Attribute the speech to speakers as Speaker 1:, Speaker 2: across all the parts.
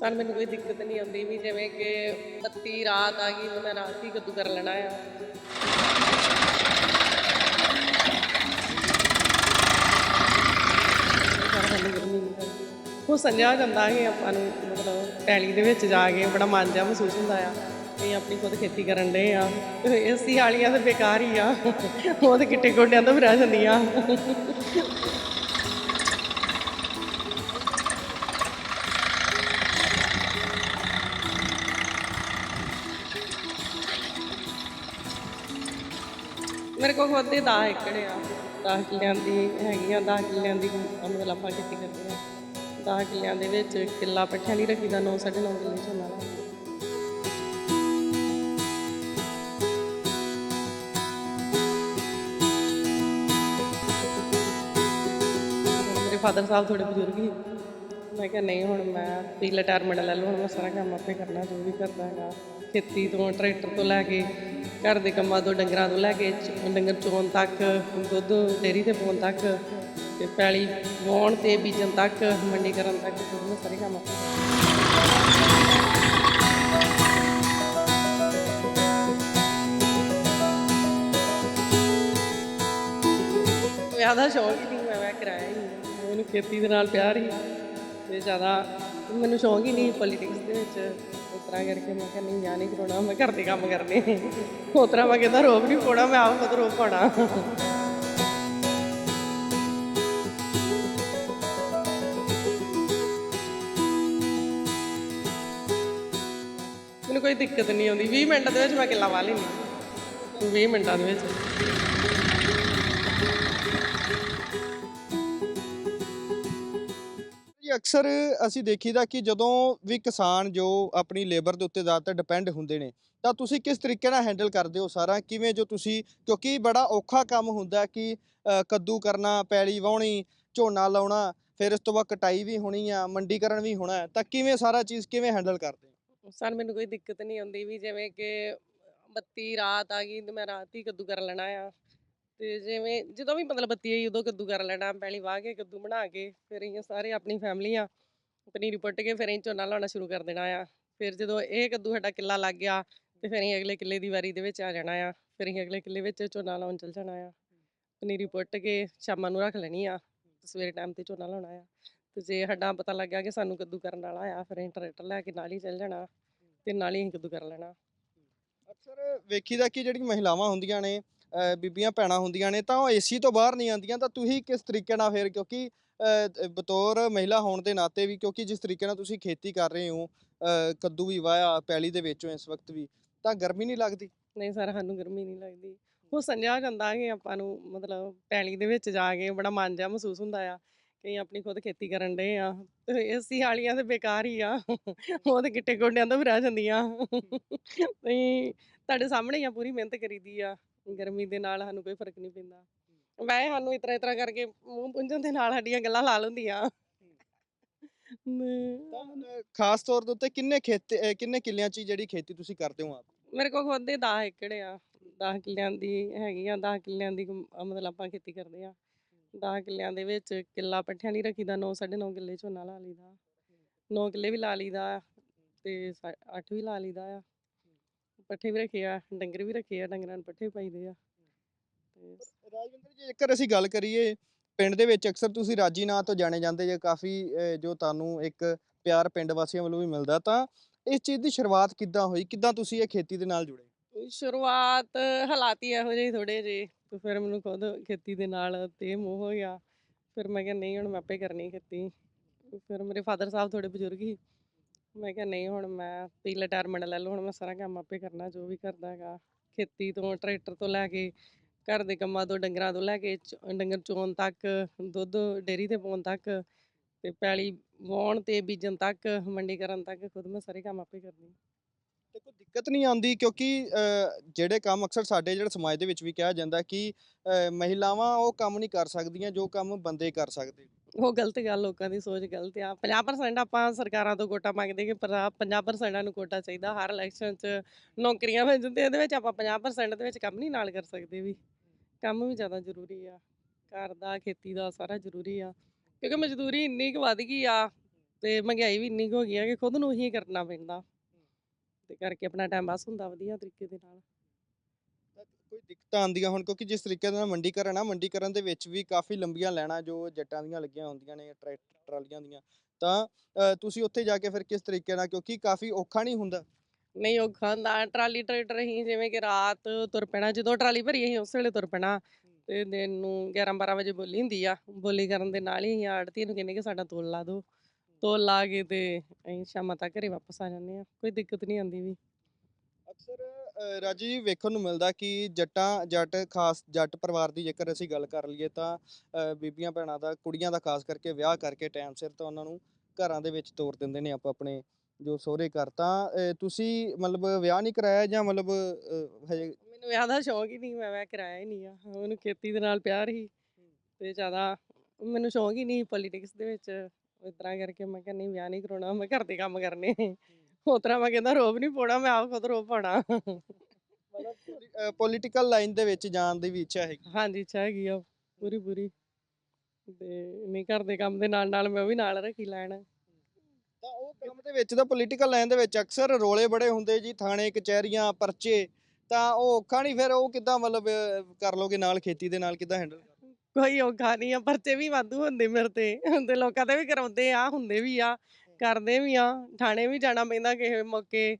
Speaker 1: ਸਾਨੂੰ ਮੈਨੂੰ ਕੋਈ ਦਿੱਕਤ ਨਹੀਂ ਆਉਂਦੀ ਵੀ ਜਿਵੇਂ ਕਿ ਬੱਤੀ ਰਾਤ ਆ ਗਈ ਤੇ ਮੈਂ ਰਾਤ ਹੀ ਕਦੋਂ ਕਰ ਲੈਣਾ ਆ। ਉਹ ਸੰਜਾ ਜਾਂਦਾ ਕਿ ਆਪਾਂ ਨੂੰ, ਮਤਲਬ ਟੈਲੀ ਦੇ ਵਿੱਚ ਜਾ ਕੇ, ਬੜਾ ਮਨ ਜਿਹਾ ਮਹਿਸੂਸ ਹੁੰਦਾ ਆ ਅਸੀਂ ਆਪਣੀ ਖੁਦ ਖੇਤੀ ਕਰਨ ਦੇ ਆ। ਏਸੀ ਵਾਲੀਆਂ ਤਾਂ ਬੇਕਾਰ ਹੀ ਆ, ਉਹ ਤੇ ਕਿੱਟੇ ਗੋਡਿਆਂ ਤੋਂ ਵੀ ਰਹਿ ਜਾਂਦੀਆਂ। ਮੇਰੇ ਖੁਦ ਦੇ 10 ਏਕੜ ਆ। 10 ਕਿੱਲਿਆਂ ਦੀ ਹੈਗੀ ਆ 10 ਕਿੱਲਿਆਂ ਦੀ ਮਤਲਬ ਆਪਾਂ ਖੇਤੀ ਕਰਦੇ ਆ। 10 ਕਿੱਲਿਆਂ ਦੇ ਵਿੱਚ ਕਿੱਲਾ ਪੱਠਿਆਂ ਦੀ ਰੱਖੀਦਾ 9 9.5 ਕਿੱਲੇ ਝੋਨਾ ਲਾਉਂਦੇ ਮੇਰੇ ਫਾਦਰ ਸਾਹਿਬ ਥੋੜੇ ਬਜ਼ੁਰਗ ਸੀ। ਮੈਂ ਕਿਹਾ, ਨਹੀਂ, ਹੁਣ ਮੈਂ ਵੀ ਰਿਟਾਇਰਮੈਂਟ ਲੈ ਲਵਾਂ ਹੁਣ ਮੈਂ ਸਾਰਾ ਕੰਮ ਆਪੇ ਕਰਨਾ, ਜੋ ਵੀ ਕਰਦਾ ਹੈਗਾ। ਖੇਤੀ ਤੋਂ, ਟਰੈਕਟਰ ਤੋਂ ਲੈ ਕੇ, ਘਰ ਦੇ ਕੰਮਾਂ ਤੋਂ, ਡੰਗਰਾਂ ਤੋਂ ਲੈ ਕੇ, ਡੰਗਰ ਚੋਣ ਤੱਕ, ਦੁੱਧ ਡੇਅਰੀ ਤੇ ਪਾਉਣ ਤੱਕ, ਤੇ ਪੈਲੀ ਵਾਉਣ ਤੇ ਬੀਜਣ ਤੱਕ, ਮੰਡੀ ਕਰਨ ਤੱਕ ਖੁਦ ਸਾਰੇ ਕੰਮ ਆਪੇ ਕਰਨਾ ਵਿਆਹ ਦਾ ਸ਼ੌਕ ਹੀ ਨਹੀਂ, ਮੈਂ ਵਿਆਹ ਕਰਾਇਆ ਹੀ ਮੈਨੂੰ ਖੇਤੀ ਦੇ ਨਾਲ ਪਿਆਰ ਹੀ, ਤੇ ਜ਼ਿਆਦਾ ਮੈਨੂੰ ਸ਼ੌਂਕ ਹੀ ਨਹੀਂ ਪੋਲਿਟਿਕਸ ਦੇ ਵਿੱਚ। ਤਰ੍ਹਾਂ ਕਰਕੇ ਮੈਂ ਕਿਹਾ, ਨਹੀਂ ਵਿਆਹ ਨਹੀਂ ਮੈਂ ਘਰ ਦੇ ਕੰਮ ਕਰਨੇ ਉਸ ਮੈਂ ਕਹਿੰਦਾ ਰੋਬ ਨਹੀਂ ਪਾਉਣਾ, ਮੈਂ ਆਪ ਖੁਦ ਰੋਬ ਪਾਉਣਾ। ਮੈਨੂੰ ਕੋਈ ਦਿੱਕਤ ਨਹੀਂ ਆਉਂਦੀ। 20 ਮਿੰਟ ਦੇ ਵਿੱਚ ਮੈਂ ਕਿੱਲਾ ਵਾ ਲੈਂਦੀ। 20 ਮਿੰਟਾਂ ਦੇ ਵਿੱਚ।
Speaker 2: ਜੀ ਅਕਸਰ ਅਸੀਂ ਦੇਖੀਦਾ ਕਿ ਜਦੋਂ ਵੀ ਕਿਸਾਨ ਜੋ ਆਪਣੀ ਲੇਬਰ ਦੇ ਉੱਤੇ ਜ਼ਿਆਦਾਤਰ ਡਿਪੈਂਡ ਹੁੰਦੇ ਨੇ, ਤਾਂ ਤੁਸੀਂ ਕਿਸ ਤਰੀਕੇ ਨਾਲ ਹੈਂਡਲ ਕਰਦੇ ਹੋ ਸਾਰਾ? ਕਿਵੇਂ ਜੋ ਤੁਸੀਂ, ਕਿਉਂਕਿ ਬੜਾ ਔਖਾ ਕੰਮ ਹੁੰਦਾ ਕਿ ਕੱਦੂ ਕਰਨਾ, ਪੈਲੀ ਵਾਹਣੀ, ਝੋਨਾ ਲਾਉਣਾ, ਫਿਰ ਇਸ ਤੋਂ ਬਾਅਦ ਕਟਾਈ ਵੀ ਹੋਣੀ ਆ, ਮੰਡੀਕਰਨ ਵੀ ਹੋਣਾ, ਤਾਂ ਕਿਵੇਂ ਸਾਰਾ ਚੀਜ਼ ਕਿਵੇਂ ਹੈਂਡਲ ਕਰਦੇ ਹੋ?
Speaker 1: ਸਰ, ਮੈਨੂੰ ਕੋਈ ਦਿੱਕਤ ਨਹੀਂ ਆਉਂਦੀ ਵੀ ਜਿਵੇਂ ਕਿ ਬੱਤੀ ਰਾਤ ਆ ਗਈ ਤੇ ਮੈਂ ਰਾਤ ਹੀ ਕੱਦੂ ਕਰ ਲੈਣਾ ਆ। ਤੇ ਜਿਵੇਂ ਜਦੋਂ ਵੀ ਮਤਲਬ ਬੱਤੀ ਆਈ ਉਦੋਂ ਕੱਦੂ ਕਰ ਲੈਣਾ, ਪਹਿਲੀ ਵਾਹ ਕੇ ਕੱਦੂ ਬਣਾ ਕੇ, ਫਿਰ ਅਸੀਂ ਸਾਰੇ ਆਪਣੀ ਫੈਮਿਲੀ ਆ, ਪਨੀਰੀ ਪੁੱਟ ਕੇ ਫਿਰ ਅਸੀਂ ਝੋਨਾ ਲਾਉਣਾ ਸ਼ੁਰੂ ਕਰ ਦੇਣਾ ਆ। ਫਿਰ ਜਦੋਂ ਇਹ ਕੱਦੂ ਸਾਡਾ ਕਿੱਲਾ ਲੱਗ ਗਿਆ, ਤੇ ਫਿਰ ਅਸੀਂ ਅਗਲੇ ਕਿੱਲੇ ਦੀ ਵਾਰੀ ਦੇ ਵਿੱਚ ਆ ਜਾਣਾ ਆ। ਫਿਰ ਅਸੀਂ ਅਗਲੇ ਕਿੱਲੇ ਵਿੱਚ ਝੋਨਾ ਲਾਉਣ ਚੱਲ ਜਾਣਾ ਆ। ਪਨੀਰੀ ਪੁੱਟ ਕੇ ਸ਼ਾਮਾਂ ਨੂੰ ਰੱਖ ਲੈਣੀ ਆ ਸਵੇਰੇ ਟਾਈਮ ਤੇ ਝੋਨਾ ਲਾਉਣਾ ਆ। ਤੇ ਜੇ ਸਾਡਾ ਪਤਾ ਲੱਗ ਗਿਆ ਕਿ ਸਾਨੂੰ ਕੱਦੂ ਕਰਨ ਵਾਲਾ ਆ, ਫਿਰ ਅਸੀਂ ਟਰੈਕਟਰ ਲੈ ਕੇ ਨਾਲ ਹੀ ਚੱਲ ਜਾਣਾ, ਤੇ ਨਾਲ ਹੀ ਅਸੀਂ ਕੱਦੂ ਕਰ ਲੈਣਾ।
Speaker 2: ਅਕਸਰ ਵੇਖੀਦਾ ਕਿ ਜਿਹੜੀਆਂ ਮਹਿਲਾਵਾਂ ਹੁੰਦੀਆਂ ਨੇ ਬੀਬੀਆਂ ਭੈਣਾਂ ਹੁੰਦੀਆਂ ਨੇ ਤਾਂ ਉਹ ਏਸੀ ਤੋਂ ਬਾਹਰ ਨਹੀਂ ਆਉਂਦੀਆਂ ਤਾਂ ਤੁਸੀਂ ਕਿਸ ਤਰੀਕੇ ਨਾਲ ਫਿਰ ਕਿਉਂਕਿ ਬਤੌਰ ਮਹਿਲਾ ਹੋਣ ਦੇ ਨਾਤੇ ਵੀ ਕਿਉਂਕਿ ਜਿਸ ਤਰੀਕੇ ਨਾਲ ਤੁਸੀਂ ਖੇਤੀ ਕਰ ਰਹੇ ਹੋ ਕੱਦੂ ਵੀ ਵਾਇਆ ਪੈਲੀ ਦੇ ਵਿੱਚੋਂ ਇਸ ਵਕਤ ਵੀ ਤਾਂ ਗਰਮੀ ਨਹੀਂ ਲੱਗਦੀ?
Speaker 1: ਨਹੀਂ ਸਰ ਸਾਨੂੰ ਗਰਮੀ ਨਹੀਂ ਲੱਗਦੀ। ਉਹ ਸੰਜਾ ਜਾਂਦਾ ਕਿ ਆਪਾਂ ਨੂੰ ਮਤਲਬ ਪੈਲੀ ਦੇ ਵਿੱਚ ਜਾ ਕੇ ਬੜਾ ਮਨ ਜਿਹਾ ਮਹਿਸੂਸ ਹੁੰਦਾ ਆ ਕਿ ਅਸੀਂ ਆਪਣੀ ਖੁਦ ਖੇਤੀ ਕਰਨ ਦੇ ਆ। ਏਸੀ ਵਾਲੀਆਂ ਤੇ ਬੇਕਾਰ ਹੀ ਆ। ਉਹ ਤੇ ਗਿੱਟੇ ਗੋਡਿਆਂ ਤੋਂ ਵੀ ਰਹਿ ਜਾਂਦੀਆਂ। ਨਹੀਂ ਤੁਹਾਡੇ ਸਾਹਮਣੇ ਹੀ ਆ ਪੂਰੀ ਮਿਹਨਤ ਕਰੀਦੀ ਆ। ਗਰਮੀ ਦੇ ਨਾਲ ਸਾਨੂੰ ਕੋਈ ਫ਼ਰਕ ਨਹੀਂ ਪੈਂਦਾ। ਵੈਸੇ ਸਾਨੂੰ ਇਤਰਾ ਇਤਰਾ ਕਰਕੇ ਮੂੰਹ ਪੁੰਝਣ ਦੇ ਨਾਲ ਸਾਡੀਆਂ ਗੱਲਾਂ ਲਾ ਲੈਂਦੀਆਂ। ਮੈਂ-
Speaker 2: ਤਾਂ ਖਾਸ ਤੌਰ ਦੇ ਉੱਤੇ ਕਿੰਨੇ ਖੇਤੀ ਕਿੰਨੇ ਕਿੱਲਿਆਂ 'ਚ ਜਿਹੜੀ ਖੇਤੀ ਤੁਸੀਂ ਕਰਦੇ ਹੋ ਆਪ?
Speaker 1: ਮੇਰੇ ਕੋਲ ਖੁਦ ਦੇ 10 ਏਕੜ ਆ। 10 ਕਿੱਲਿਆਂ ਦੀ ਹੈਗੀ ਆ 10 ਕਿੱਲਿਆਂ ਦੀ ਮਤਲਬ ਆਪਾਂ ਖੇਤੀ ਕਰਦੇ ਆ। 10 ਕਿੱਲਿਆਂ ਦੇ ਵਿੱਚ ਕਿੱਲਾ ਪੱਠਿਆਂ ਦੀ ਰੱਖੀਦਾ 9 9.5 ਕਿੱਲੇ ਝੋਨਾ ਲਾ ਲਈਦਾ। 9 ਕਿੱਲੇ ਵੀ ਲਾ ਲਈਦਾ ਤੇ 8 ਵੀ ਲਾ ਲਈਦਾ ਆ। ਪੱਠੇ ਵੀ ਰੱਖੇ ਆ ਡੰਗਰ ਵੀ ਰੱਖੇ ਆ ਡੰਗਰਾਂ ਨੂੰ ਪੱਠੇ ਪਾਈਦੇ ਆ। ਤੇ
Speaker 2: ਰਾਜਵਿੰਦਰ ਜੀ ਜੇਕਰ ਅਸੀਂ ਗੱਲ ਕਰੀਏ ਪਿੰਡ ਦੇ ਵਿੱਚ ਅਕਸਰ ਤੁਸੀਂ ਰਾਜੀ ਨਾਂ ਤੋਂ ਜਾਣੇ ਜਾਂਦੇ ਜੇ ਕਾਫੀ ਜੋ ਤੁਹਾਨੂੰ ਇੱਕ ਪਿਆਰ ਪਿੰਡ ਵਾਸੀਆਂ ਵੱਲੋਂ ਵੀ ਮਿਲਦਾ ਤਾਂ ਇਸ ਚੀਜ਼ ਦੀ ਸ਼ੁਰੂਆਤ ਕਿੱਦਾਂ ਹੋਈ? ਕਿੱਦਾਂ ਤੁਸੀਂ ਇਹ ਖੇਤੀ ਦੇ ਨਾਲ ਜੁੜੇ?
Speaker 1: ਸ਼ੁਰੂਆਤ ਹਾਲਾਤੀ ਇਹੋ ਜਿਹੇ ਥੋੜੇ ਜਿਹੇ ਤੇ ਫਿਰ ਮੈਨੂੰ ਖੁਦ ਖੇਤੀ ਦੇ ਨਾਲ ਤੇ ਮੋਹ ਹੋ ਗਿਆ। ਫਿਰ ਮੈਂ ਕਿਹਾ ਨਹੀਂ ਹੁਣ ਮੈਂ ਆਪੇ ਕਰਨੀ ਖੇਤੀ। ਫਿਰ ਮੇਰੇ ਫਾਦਰ ਸਾਹਿਬ ਥੋੜੇ ਬਜ਼ੁਰਗ ਸੀ। ਮੈਂ ਕਿਹਾ ਨਹੀਂ ਹੁਣ ਮੈਂ ਵੀ ਰਿਟਾਇਰਮੈਂਟ ਲੈ ਲਓ ਹੁਣ ਮੈਂ ਸਾਰਾ ਕੰਮ ਆਪੇ ਕਰਨਾ ਜੋ ਵੀ ਕਰਦਾ ਹੈਗਾ। ਖੇਤੀ ਤੋਂ ਟਰੈਕਟਰ ਤੋਂ ਲੈ ਕੇ ਘਰ ਦੇ ਕੰਮਾਂ ਤੋਂ ਡੰਗਰਾਂ ਤੋਂ ਲੈ ਕੇ ਚ- ਡੰਗਰ ਚੋਣ ਤੱਕ ਦੁੱਧ ਡੇਅਰੀ ਤੇ ਪਾਉਣ ਤੱਕ ਤੇ ਪੈਲੀ ਵਾਉਣ ਤੇ ਬੀਜਣ ਤੱਕ ਮੰਡੀ ਕਰਨ ਤੱਕ ਖੁਦ ਮੈਂ ਸਾਰੇ ਕੰਮ ਆਪੇ ਕਰਨੀ
Speaker 2: ਤੇ ਕੋਈ ਦਿੱਕਤ ਨਹੀਂ ਆਉਂਦੀ ਕਿਉਂਕਿ ਅ, ਜਿਹੜੇ ਕੰਮ ਅਕਸਰ ਸਾਡੇ ਜਿਹੜੇ ਸਮਾਜ ਦੇ ਵਿੱਚ ਵੀ ਕਿਹਾ ਜਾਂਦਾ ਕਿ ਅ, ਮਹਿਲਾਵਾਂ ਉਹ ਕੰਮ ਨਹੀਂ ਕਰ ਸਕਦੀਆਂ ਜੋ ਕੰਮ ਬੰਦੇ ਕਰ ਸਕਦੇ।
Speaker 1: ਉਹ ਗਲਤ ਗੱਲ, ਲੋਕਾਂ ਦੀ ਸੋਚ ਗਲਤ ਆ। 50% ਆਪਾਂ ਸਰਕਾਰਾਂ ਤੋਂ ਕੋਟਾ ਮੰਗਦੇ ਕਿ 50% ਨੂੰ ਕੋਟਾ ਚਾਹੀਦਾ। ਹਰ ਇਲੈਕਸ਼ਨ 'ਚ ਨੌਕਰੀਆਂ ਮਿਲ ਤੇ ਇਹਦੇ ਵਿੱਚ ਆਪਾਂ 50% ਦੇ ਵਿੱਚ ਕੰਮ ਨਹੀਂ ਨਾਲ ਕਰ ਸਕਦੇ ਵੀ। ਕੰਮ ਵੀ ਜ਼ਿਆਦਾ ਜ਼ਰੂਰੀ ਆ। ਘਰ ਦਾ, ਖੇਤੀ ਦਾ ਸਾਰਾ ਜ਼ਰੂਰੀ ਆ। ਕਿਉਂਕਿ ਮਜ਼ਦੂਰੀ ਇੰਨੀ ਕੁ ਵੱਧ ਗਈ ਆ ਤੇ ਮਹਿੰਗਾਈ ਵੀ ਇੰਨੀ ਕੁ ਹੋ ਗਈ ਆ ਕਿ ਖੁਦ ਨੂੰ ਹੀ ਕਰਨਾ ਪੈਂਦਾ। ਤੇ ਕਰਕੇ ਆਪਣਾ ਟਾਈਮ ਪਾਸ ਹੁੰਦਾ ਵਧੀਆ ਤਰੀਕੇ ਦੇ ਨਾਲ।
Speaker 2: ਕੋਈ ਦਿੱਕਤਾਂ ਆਉਂਦੀਆਂ ਹੁਣ ਕਿਉਂਕਿ ਜਿਸ ਤਰੀਕੇ ਨਾਲ ਮੰਡੀਕਰਨ ਆ ਮੰਡੀਕਰਨ ਦੇ ਵਿੱਚ ਵੀ ਕਾਫੀ ਲੰਬੀਆਂ ਲਾਈਨਾਂ ਜੋ ਜੱਟਾਂ ਦੀਆਂ ਲੱਗੀਆਂ ਹੁੰਦੀਆਂ ਨੇ ਟਰੈਕਟਰ ਟਰਾਲੀਆਂ ਦੀਆਂ ਤਾਂ ਅ, ਤੁਸੀਂ ਉੱਥੇ ਜਾ ਕੇ ਫਿਰ ਕਿਸ ਤਰੀਕੇ ਨਾਲ ਕਿਉਂਕਿ ਕਾਫੀ ਔਖਾ ਨਹੀਂ ਹੁੰਦਾ?
Speaker 1: ਨਹੀਂ ਉਹ ਖਾਂਦਾ ਟਰਾਲੀ ਟਰੈਕਟਰ ਹੀ ਜਿਵੇਂ ਕਿ ਰਾਤ ਤੁਰ ਪੈਣਾ ਜਦੋਂ ਟਰਾਲੀ ਭਰੀ ਅਸੀਂ ਉਸ ਵੇਲੇ ਤੁਰ ਪੈਣਾ ਤੇ ਦਿਨ ਨੂੰ 11 12 ਵਜੇ ਬੋਲੀ ਹੁੰਦੀ ਆ ਬੋਲੀ ਕਰਨ ਦੇ ਨਾਲ ਹੀ ਅਸੀਂ ਆੜਤੀ ਨੂੰ ਕਹਿੰਦੇ ਕਿ ਸਾਡਾ ਤੋਲ ਲਾ ਦਿਓ ਤੋਲ ਲਾ ਕੇ ਤੇ ਅਸੀਂ ਸ਼ਾਮਾਂ ਤੱਕ ਘਰੇ ਵਾਪਸ ਆ ਜਾਂਦੇ ਆ ਕੋਈ ਦਿੱਕਤ ਨਹੀਂ ਆਉਂਦੀ ਵੀ।
Speaker 2: ਅਕਸਰ ਅ, ਰਾਜੀ ਜੀ ਵੇਖਣ ਨੂੰ ਮਿਲਦਾ ਕਿ ਜੱਟਾਂ ਜੱਟ ਖਾਸ ਜੱਟ ਪਰਿਵਾਰ ਦੀ ਜੇਕਰ ਅਸੀਂ ਗੱਲ ਕਰ ਲਈਏ ਤਾਂ ਅ, ਬੀਬੀਆਂ ਭੈਣਾਂ ਦਾ ਕੁੜੀਆਂ ਦਾ ਖਾਸ ਕਰਕੇ ਵਿਆਹ ਕਰਕੇ ਟਾਈਮ ਸਿਰ ਤਾਂ ਉਹਨਾਂ ਨੂੰ ਘਰਾਂ ਦੇ ਵਿੱਚ ਤੋਰ ਦਿੰਦੇ ਨੇ ਆਪਾਂ ਆਪਣੇ ਜੋ ਸਹੁਰੇ ਘਰ ਤਾਂ ਅ, ਤੁਸੀਂ ਮਤਲਬ ਵਿਆਹ ਨਹੀਂ ਕਰਾਇਆ ਜਾਂ ਮਤਲਬ ਅ, ਹਜੇ
Speaker 1: ਮੈਨੂੰ ਵਿਆਹ ਦਾ ਸ਼ੌਂਕ ਹੀ ਨਹੀਂ ਮੈਂ ਵਿਆਹ ਕਰਾਇਆ ਹੀ ਨਹੀਂ ਆ। ਮੈਨੂੰ ਖੇਤੀ ਦੇ ਨਾਲ ਪਿਆਰ ਹੀ ਤੇ ਜ਼ਿਆਦਾ ਮੈਨੂੰ ਸ਼ੌਂਕ ਹੀ ਨਹੀਂ ਪੋਲੀਟਿਕਸ ਦੇ ਵਿੱਚ। ਇਸ ਤਰ੍ਹਾਂ ਕਰਕੇ ਮੈਂ ਕਿਹਾ ਨਹੀਂ ਵਿਆਹ ਨਹੀਂ ਕਰਾਉਣਾ ਮੈਂ ਘਰ ਦੇ ਕੰਮ ਕਰਨੇ। ਉਸ ਤਰ੍ਹਾਂ ਮੈਂ ਕਹਿੰਦਾ ਰੋਬ ਨਹੀਂ ਪਾਉਣਾ ਮੈਂ ਆਪ ਖੁਦ ਰੋਬ ਪਾਉਣਾ।
Speaker 2: ਮਤਲਬ ਪੋਲੀਟੀਕਲ ਲਾਈਨ ਦੇ ਵਿੱਚ ਜਾਣ ਦੀ ਵੀ ਇੱਛਾ ਹੈਗੀ।
Speaker 1: ਹਾਂਜੀ ਇੱਛਾ ਹੈਗੀ ਆ ਪੂਰੀ ਪੂਰੀ। ਤੇ ਨਹੀਂ ਘਰ ਦੇ ਕੰਮ ਦੇ ਨਾਲ ਨਾਲ ਮੈਂ ਉਹ ਵੀ ਨਾਲ ਰੱਖੀ ਲੈਣ।
Speaker 2: ਤਾਂ ਉਹ ਕੰਮ ਦੇ ਵਿੱਚ ਤਾਂ ਪੋਲੀਟੀਕਲ ਲਾਈਨ ਦੇ ਵਿੱਚ ਅਕਸਰ ਰੋਲੇ ਬੜੇ ਹੁੰਦੇ ਜੀ ਥਾਣੇ ਕਚਹਿਰੀਆਂ ਪਰਚੇ। ਤਾਂ ਉਹ ਔਖਾ ਨਹੀਂ ਫਿਰ ਉਹ ਕਿੱਦਾਂ ਮਤਲਬ ਕਰ ਲੋਗੇ ਨਾਲ ਖੇਤੀ ਦੇ ਨਾਲ ਕਿੱਦਾਂ ਹੈਂਡਲ
Speaker 1: ਕੋਈ ਔਖਾ ਨਹੀਂ ਆ ਪਰਚੇ ਵੀ ਵਾਧੂ ਹੁੰਦੇ ਮੇਰੇ ਤੇ। ਹੁੰਦੇ ਲੋਕਾਂ ਦੇ ਵੀ ਕਰਾਉਂਦੇ ਆ ਹੁੰਦੇ ਵੀ ਆ। ਕਰਦੇ ਵੀ ਆ ਥਾਣੇ ਵੀ ਜਾਣਾ ਪੈਂਦਾ ਕਿਸੇ ਮੌਕੇ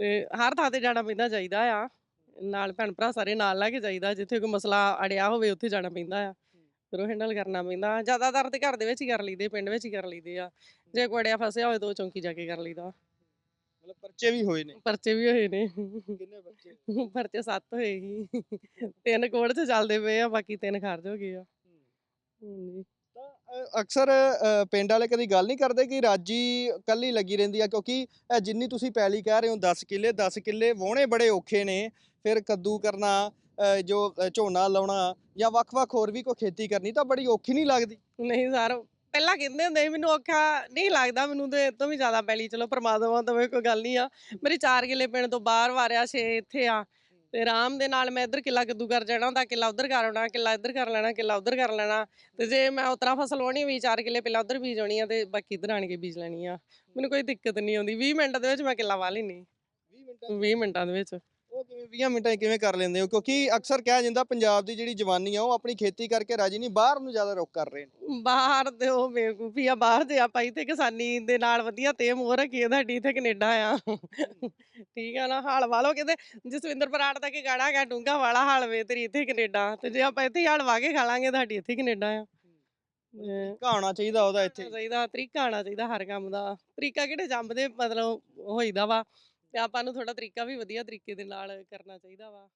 Speaker 1: ਤੇ ਹਰ ਥਾਂ ਤੇ ਜਾਣਾ ਪੈਂਦਾ ਚਾਹੀਦਾ ਆ। ਨਾਲ ਭੈਣ ਭਰਾ ਸਾਰੇ ਨਾਲ ਲੈ ਕੇ ਜਾਈਦਾ ਜਿੱਥੇ ਕੋਈ ਮਸਲਾ ਅੜਿਆ ਹੋਵੇ ਉੱਥੇ ਜਾਣਾ ਪੈਂਦਾ ਆ। ਫਿਰ ਉਹ ਹੈਂਡਲ ਕਰਨਾ ਪੈਂਦਾ। ਜ਼ਿਆਦਾਤਰ ਤੇ ਘਰ ਦੇ ਵਿੱਚ ਹੀ ਕਰ ਲਈਦੇ ਪਿੰਡ ਵਿੱਚ ਹੀ ਕਰ ਲਈਦੇ ਆ। ਜੇ ਕੋਈ ਅੜਿਆ ਫਸਿਆ ਹੋਵੇ ਤਾਂ ਉਹ ਚੌਂਕੀ ਜਾ ਕੇ ਕਰ ਲਈਦਾ।
Speaker 2: ਮਤਲਬ ਪਰਚੇ ਵੀ ਹੋਏ ਨੇ?
Speaker 1: ਪਰਚੇ ਵੀ ਹੋਏ ਨੇ।
Speaker 2: ਕਿੰਨੇ ਪਰਚੇ?
Speaker 1: ਪਰਚੇ ਸੱਤ ਹੋਏ ਸੀ। ਤਿੰਨ ਕੋਰਟ 'ਚ ਚੱਲਦੇ ਪਏ ਆ ਬਾਕੀ ਤਿੰਨ ਖਾਰਜ ਹੋ ਗਏ ਆ। ਹਾਂਜੀ।
Speaker 2: ਅਕਸਰ ਪਿੰਡ ਵਾਲੇ ਕਦੀ ਗੱਲ ਨਹੀਂ ਕਰਦੇ ਕਿ ਰਾਜੀ ਕੱਲੀ ਲੱਗੀ ਰਹਿੰਦੀ ਆ, ਕਿਉਂਕਿ ਇਹ ਜਿੰਨੀ ਤੁਸੀਂ ਪੈਲੀ ਕਹਿ ਰਹੇ ਹੋ 10 ਕਿੱਲੇ 10 ਕਿੱਲੇ ਵਾਹੁਣੇ ਬੜੇ ਔਖੇ ਨੇ। ਫਿਰ ਕੱਦੂ ਕਰਨਾ ਜੋ ਝੋਨਾ ਲਾਉਣਾ ਜਾਂ ਵੱਖ-ਵੱਖ ਹੋਰ ਵੀ ਕੋਈ ਖੇਤੀ ਕਰਨੀ ਤਾਂ ਬੜੀ ਔਖੀ ਨਹੀਂ ਲੱਗਦੀ।
Speaker 1: ਨਹੀਂ ਸਰ, ਪਹਿਲਾਂ ਕਹਿੰਦੇ ਹੁੰਦੇ ਸੀ, ਮੈਨੂੰ ਔਖਾ ਨਹੀਂ ਲੱਗਦਾ, ਮੈਨੂੰ ਤੇ ਇਹ ਤੋਂ ਵੀ ਜ਼ਿਆਦਾ ਪੈਲੀ, ਚਲੋ ਪਰਮਾਤਮਾ ਤੋਂ ਕੋਈ ਗੱਲ ਨਹੀਂ ਆ। ਮੇਰੇ 4 ਕਿੱਲੇ ਪਿੰਡ ਤੋਂ ਬਾਹਰ ਵਾਰਿਆ, ਛੇ ਇੱਥੇ ਆ। ਤੇ ਆਰਾਮ ਦੇ ਨਾਲ ਮੈਂ ਇੱਧਰ ਕਿੱਲਾ ਕੱਦੂ ਕਰ ਜਾਣਾ ਹੁੰਦਾ ਕਿੱਲਾ ਉੱਧਰ ਕਰ ਆਉਣਾ ਕਿੱਲਾ ਇੱਧਰ ਕਰ ਲੈਣਾ ਕਿੱਲਾ ਉੱਧਰ ਕਰ ਲੈਣਾ। ਤੇ ਜੇ ਮੈਂ ਉਤਰਾ ਫਸਲ ਹੋਣੀ ਵੀ 4 ਕਿੱਲੇ ਪਹਿਲਾਂ ਉੱਧਰ ਬੀਜ ਹੋਣੀ ਆ ਤੇ ਬਾਕੀ ਇੱਧਰ ਆਣ ਕੇ ਬੀਜ ਲੈਣੀ ਆ। ਮੈਨੂੰ ਕੋਈ ਦਿੱਕਤ ਨਹੀਂ ਆਉਂਦੀ। 20 ਮਿੰਟ ਦੇ ਵਿੱਚ ਮੈਂ ਕਿੱਲਾ ਵਾ ਲੈਣੀ
Speaker 2: 20 ਮਿੰਟਾਂ
Speaker 1: 20 ਮਿੰਟਾਂ ਦੇ ਵਿੱਚ।
Speaker 2: ਕਿਵੇਂ 20 ਮਿੰਟਾਂ 'ਚ ਕਿਵੇਂ ਕਰ ਲੈਂਦੇ ਹੋ? ਕਿਉਂਕਿ ਅਕਸਰ ਕਿਹਾ ਜਾਂਦਾ ਪੰਜਾਬ ਦੀ ਜਿਹੜੀ ਜਵਾਨੀ ਆ ਉਹ ਆਪਣੀ ਖੇਤੀ ਕਰਕੇ ਰਾਜੀ ਨਹੀਂ ਬਾਹਰ ਨੂੰ ਜ਼ਿਆਦਾ ਰੁੱਖ ਕਰ ਰਹੇ ਨੇ।
Speaker 1: ਬਾਹਰ ਦੇ ਉਹ ਬੇਵਕੂਫੀ ਆ ਬਾਹਰ ਦੇ ਆਪਾਂ ਇੱਥੇ ਕਿਸਾਨੀ ਦੇ ਨਾਲ ਵਧੀਆ ਤੇ ਮੋਹ ਰੱਖੀ ਆ ਸਾਡੀ ਇੱਥੇ ਕੈਨੇਡਾ ਆ। ਠੀਕ ਆ ਨਾ ਹਾਲ ਵਾਲੋ ਕਹਿੰਦੇ ਜਸਵਿੰਦਰ ਬਰਾੜ ਦਾ ਕੀ ਗਾਣਾ ਹੈਗਾ ਡੂੰਗਾ ਵਾਲਾ ਹਾਲ ਵੇ ਤੇਰੀ ਇੱਥੇ ਕੈਨੇਡਾ। ਤੇ ਜੇ ਆਪਾਂ ਇੱਥੇ ਹੀ ਹਾਲ ਵਾ ਕੇ ਖਾ ਲਾਂਗੇ ਤਾਂ ਸਾਡੀ ਇੱਥੇ ਕੈਨੇਡਾ ਆ। ਅਹ
Speaker 2: ਘਾਣਾ ਚਾਹੀਦਾ ਉਹਦਾ ਇੱਥੇ।
Speaker 1: ਚਾਹੀਦਾ ਤਰੀਕਾ ਆਣਾ ਚਾਹੀਦਾ ਹਰ ਕੰਮ ਦਾ। ਤਰੀਕਾ ਕਿਹੜੇ ਜੰਮਦੇ ਮਤਲਬ ਹੋਈਦਾ ਵਾ। ਤੇ ਆਪਾਂ ਨੂੰ ਥੋੜਾ ਤਰੀਕਾ ਵੀ ਵਧੀਆ ਤਰੀਕੇ ਦੇ ਨਾਲ ਕਰਨਾ ਚਾਹੀਦਾ ਵਾ।